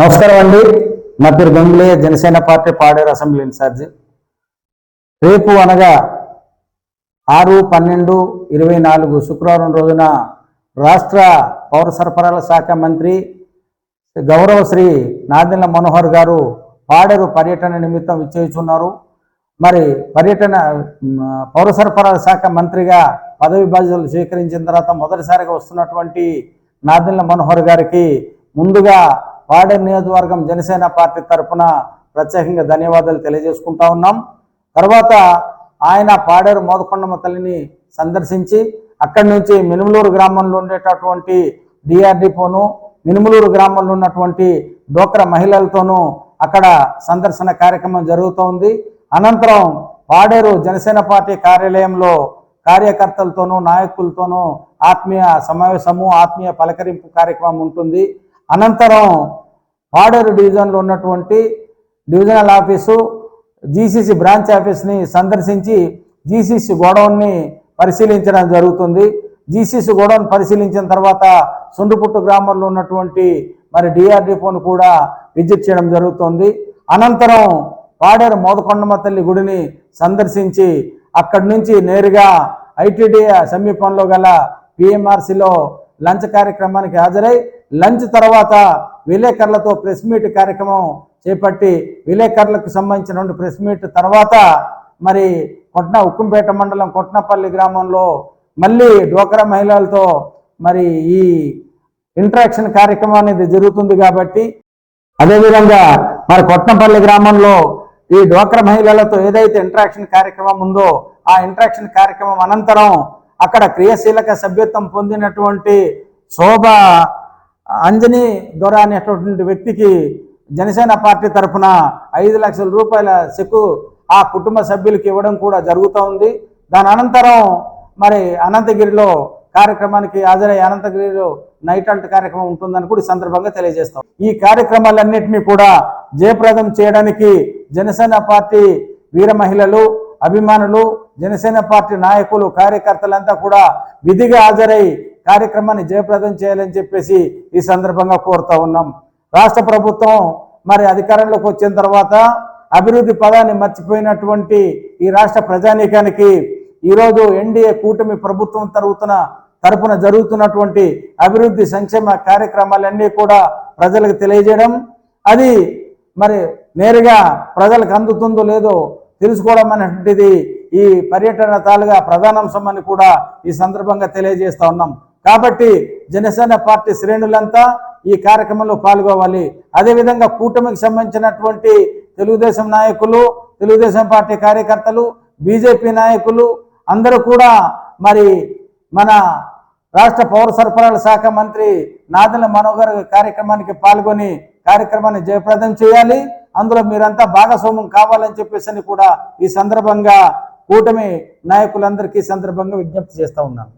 నమస్కారం అండి. నా పేరు Gangulayya Janasena party Paderu assembly in charge. రేపు అనగా ఆరు పన్నెండు ఇరవై నాలుగు శుక్రవారం రోజున రాష్ట్ర పౌర సరఫరాల శాఖ మంత్రి గౌరవ శ్రీ నాదెండ్ల మనోహర్ గారు పాడేరు పర్యటన నిమిత్తం విచ్చేస్తున్నారు మరి పర్యటన పౌర సరఫరాల శాఖ మంత్రిగా పదవి బాధ్యతలు స్వీకరించిన తర్వాత మొదటిసారిగా వస్తున్నటువంటి నాదెండ్ల మనోహర్ గారికి ముందుగా పాడేరు నియోజకవర్గం జనసేన పార్టీ తరఫున ప్రత్యేకంగా ధన్యవాదాలు తెలియజేసుకుంటా ఉన్నాం. తర్వాత ఆయన పాడేరు మోదకొండమ్మ తల్లిని సందర్శించి అక్కడి నుంచి మినుములూరు గ్రామంలో ఉండేటటువంటి డిఆర్డిపోను మినుములూరు గ్రామంలో ఉన్నటువంటి డోక్రా మహిళలతోనూ అక్కడ సందర్శన కార్యక్రమం జరుగుతోంది. అనంతరం పాడేరు జనసేన పార్టీ కార్యాలయంలో కార్యకర్తలతోనూ నాయకులతోనూ ఆత్మీయ సమావేశము ఆత్మీయ పలకరింపు కార్యక్రమం ఉంటుంది. అనంతరం పాడేరు డివిజన్లో ఉన్నటువంటి డివిజనల్ ఆఫీసు జీసీసీ బ్రాంచ్ ఆఫీస్ని సందర్శించి జీసీసీ గోడౌన్ని పరిశీలించడం జరుగుతుంది. జీసీసీ గోడౌన్ పరిశీలించిన తర్వాత సుండుపుట్టు గ్రామంలో ఉన్నటువంటి మరి డిఆర్డిపోను కూడా విజిట్ చేయడం జరుగుతుంది. అనంతరం పాడేరు మోదకొండమ్మ తల్లి గుడిని సందర్శించి అక్కడి నుంచి నేరుగా ఐటీడీ సమీపంలో గల పిఎంఆర్సీలో లంచ్ కార్యక్రమానికి హాజరై లంచ్ తర్వాత విలేకరులతో ప్రెస్ మీట్ కార్యక్రమం చేపట్టి విలేకరులకు సంబంధించిన రెండు ప్రెస్ మీట్ తర్వాత మరి కొట్న ఉక్కుంపేట మండలం కొట్నపల్లి గ్రామంలో మళ్ళీ డ్వాక్రా మహిళలతో మరి ఈ ఇంటరాక్షన్ కార్యక్రమం అనేది జరుగుతుంది కాబట్టి అదేవిధంగా మరి కొట్నపల్లి గ్రామంలో ఈ డ్వాక్రా మహిళలతో ఏదైతే ఇంటరాక్షన్ కార్యక్రమం ఉందో ఆ ఇంటరాక్షన్ కార్యక్రమం అనంతరం అక్కడ క్రియాశీలక సభ్యత్వం పొందినటువంటి శోభ అంజని దొర అనేటటువంటి వ్యక్తికి జనసేన పార్టీ తరఫున ఐదు లక్షల రూపాయల చెక్కు ఆ కుటుంబ సభ్యులకి ఇవ్వడం కూడా జరుగుతూ ఉంది. దాని అనంతరం మరి అనంతగిరిలో కార్యక్రమానికి హాజరై అనంతగిరిలో నైట్ అంట్ కార్యక్రమం ఉంటుందని కూడా ఈ సందర్భంగా తెలియజేస్తాం. ఈ కార్యక్రమాలన్నింటినీ కూడా జయప్రదం చేయడానికి జనసేన పార్టీ వీర మహిళలు అభిమానులు జనసేన పార్టీ నాయకులు కార్యకర్తలంతా కూడా విధిగా హాజరై కార్యక్రమాన్ని జయప్రదం చేయాలని చెప్పేసి ఈ సందర్భంగా కోరుతా ఉన్నాం. రాష్ట్ర ప్రభుత్వం మరి అధికారంలోకి వచ్చిన తర్వాత అభివృద్ధి పదాన్ని మర్చిపోయినటువంటి ఈ రాష్ట్ర ప్రజానీకానికి ఈరోజు ఎన్డీఏ కూటమి ప్రభుత్వం తరుగుతున్న తరపున జరుగుతున్నటువంటి అభివృద్ధి సంక్షేమ కార్యక్రమాలన్నీ కూడా ప్రజలకు తెలియజేయడం అది మరి నేరుగా ప్రజలకు అందుతుందో లేదో తెలుసుకోవడం అనేటువంటిది ఈ పర్యటన తాలుగా ప్రధానాంశం అని కూడా ఈ సందర్భంగా తెలియజేస్తా ఉన్నాం. కాబట్టి జనసేన పార్టీ శ్రేణులంతా ఈ కార్యక్రమంలో పాల్గొవాలి. అదేవిధంగా కూటమికి సంబంధించినటువంటి తెలుగుదేశం నాయకులు తెలుగుదేశం పార్టీ కార్యకర్తలు బీజేపీ నాయకులు అందరూ కూడా మరి మన రాష్ట్ర పౌర సరఫరాల శాఖ మంత్రి నాదల మనోహర్ కార్యక్రమానికి పాల్గొని కార్యక్రమాన్ని జయప్రదం చేయాలి. అందులో మీరంతా భాగస్వామ్యం కావాలని చెప్పేసి అని కూడా ఈ సందర్భంగా కూటమి నాయకులందరికీ సందర్భంగా విజ్ఞప్తి చేస్తా ఉన్నాను.